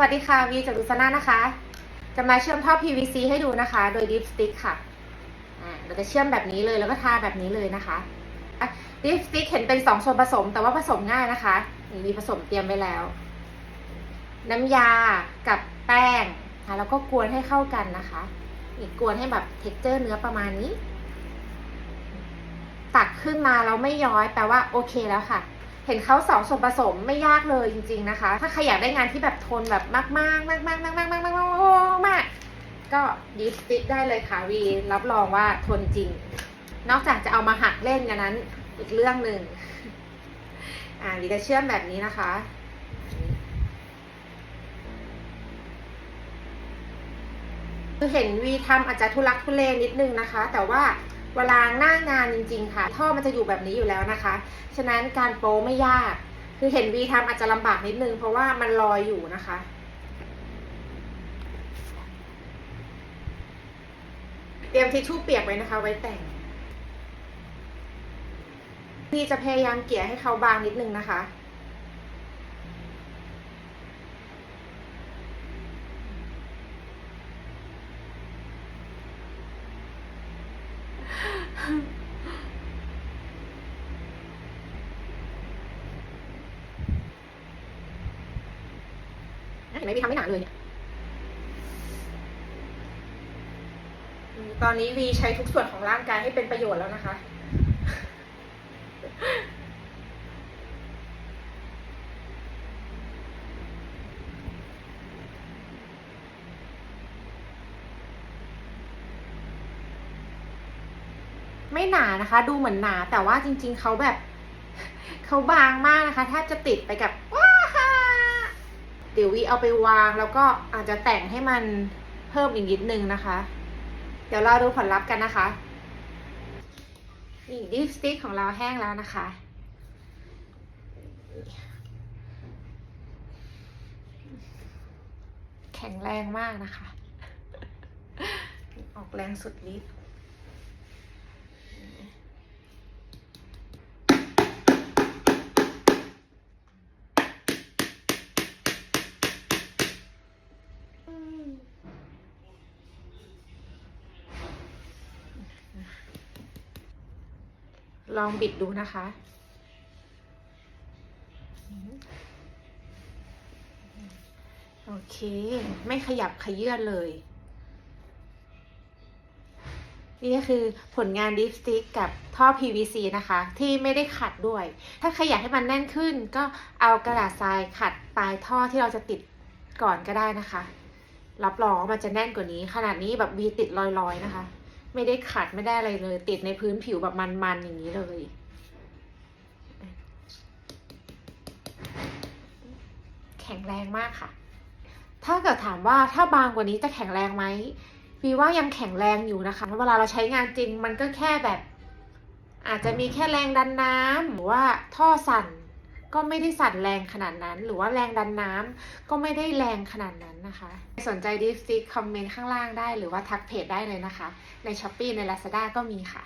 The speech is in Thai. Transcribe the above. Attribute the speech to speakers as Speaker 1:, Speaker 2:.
Speaker 1: วัสดีค่ะวีจากลุซาน่านะคะ จะมาเชื่อมท่อ PVC ให้ดูนะคะ โดยดิฟสติกค่ะเราจะเชื่อมแบบนี้เลยแล้วก็ทาแบบนี้เลยนะคะดิฟสติกเห็นเป็นสองส่วนผสม แต่ว่าผสมง่ายนะคะนี่มีผสมเตรียมไว้แล้ว น้ำยากับแป้งค่ะแล้วก็กวนให้เข้ากันนะคะนี่กวนให้แบบเท็กเจอร์เนื้อประมาณนี้ ตักขึ้นมาแล้วไม่ย้อยแปลว่าโอเคแล้วค่ะ เห็นเขาสองส่วนผสมไม่ยากเลยจริง ๆนะคะ ถ้าใครอยากได้งานที่แบบทนแบบมากๆมากๆมากๆมากๆมากมากมากก็ดีสติได้เลยค่ะวีรับรองว่าทนจริง นอกจากจะเอามาหักเล่นกันนั้นอีกเรื่องหนึ่งอ่าวีจะเชื่อมแบบนี้นะคะคือเห็นวีทำอาจจะทุลักทุเลนิดนึงนะคะ แต่ว่า เวลาหน้างานจริง ๆ ค่ะ ท่อมันจะอยู่แบบนี้อยู่แล้วนะคะ ฉะนั้นการโป้ไม่ยาก คือเห็นวีทำอาจจะลำบากนิดนึง เพราะว่ามันลอยอยู่นะคะ เตรียมทิชชู่เปียกไว้นะคะ ไว้แต่งวีจะพยายามเกลี่ยให้เขาบางนิดนึงนะคะ เห็นไหมวีทำไม่หนาเลยเนี่ย ตอนนี้วีใช้ทุกส่วนของร่างกายให้เป็นประโยชน์แล้วนะคะ ไม่หนานะคะ ดูเหมือนหนา แต่ว่าจริง ๆเขาแบบเขาบางมากนะคะแทบจะติดไปกับว้าฮ่าเดี๋ยววีเอาไปวางแล้วก็อาจจะแต่งให้มันเพิ่มอีกนิดนึงนะคะ เดี๋ยวเราดูผลลัพธ์กันนะคะนี่ดิฟสติ๊กของเราแห้งแล้วนะคะ แข็งแรงมากนะคะ ออกแรงสุดฤทธิ์ ลองบิดดูนะคะ โอเค ไม่ขยับขยื่นเลย นี่ก็คือผลงานดิฟสติกกับท่อ PVC นะคะ ที่ไม่ได้ขัดด้วย ถ้าใครอยากให้มันแน่นขึ้น ก็เอากระดาษทรายขัดปลายท่อที่เราจะติดก่อนก็ได้นะคะ รับรองว่ามันจะแน่นกว่านี้ ขนาดนี้แบบวีติดลอยๆนะคะ ไม่ได้ขัดไม่ได้อะไรเลย ติดในพื้นผิวแบบมันๆอย่างนี้เลยแข็งแรงมากค่ะ ถ้าเกิดถามว่าถ้าบางกว่านี้จะแข็งแรงไหมวีว่ายังแข็งแรงอยู่นะคะเพราะเวลาเราใช้งานจริงมันก็แค่แบบ อาจจะมีแค่แรงดันน้ำหรือว่าท่อสั่น ก็ไม่ได้สั่นแรงขนาดนั้น หรือว่าแรงดันน้ำก็ไม่ได้แรงขนาดนั้นนะคะ สนใจดิฟซิกคอมเมนต์ข้างล่างได้ หรือว่าทักเพจได้เลยนะคะ ในช h อป e e ใน Lazada ก็มีค่ะ